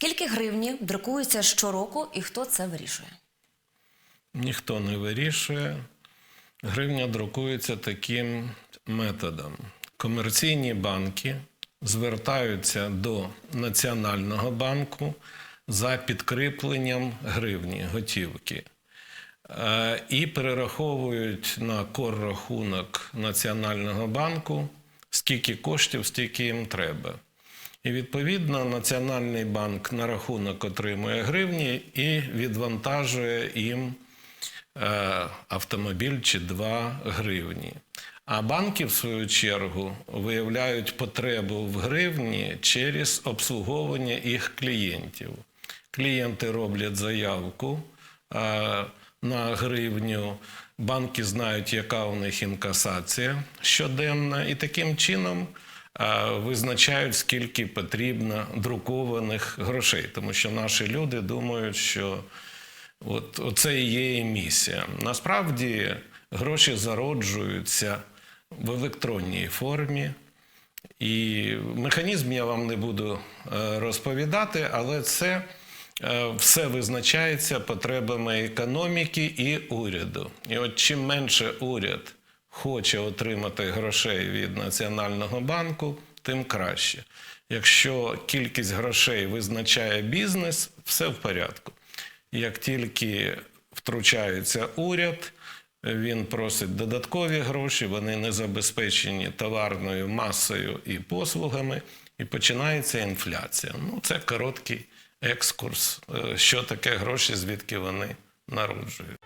Скільки гривні друкується щороку і хто це вирішує? Ніхто не вирішує. Гривня друкується таким методом. Комерційні банки звертаються до Національного банку за підкріпленням гривні готівки Е, і перераховують на кор-рахунок Національного банку скільки коштів, стільки їм треба. І відповідно Національний банк на рахунок отримує гривні і відвантажує їм е, автомобіль чи 2 гривні. А банки, в свою чергу, виявляють потребу в гривні через обслуговування їх клієнтів. Клієнти роблять заявку е, на гривню, банки знають, яка у них інкасація щоденна, і таким чином визначають, скільки потрібно друкованих грошей, тому що наші люди думають, що От оце і є місія. Насправді гроші зароджуються в електронній формі. І механізм я вам не буду е, розповідати, але це е, все визначається потребами економіки і уряду. І от чим менше уряд хоче отримати грошей від Національного банку, тим краще. Якщо кількість грошей визначає бізнес, все в порядку. Як тільки втручається уряд, він просить додаткові гроші, вони не забезпечені товарною масою і послугами, і починається інфляція. Ну, це короткий екскурс, е, що таке гроші, звідки вони народжуються.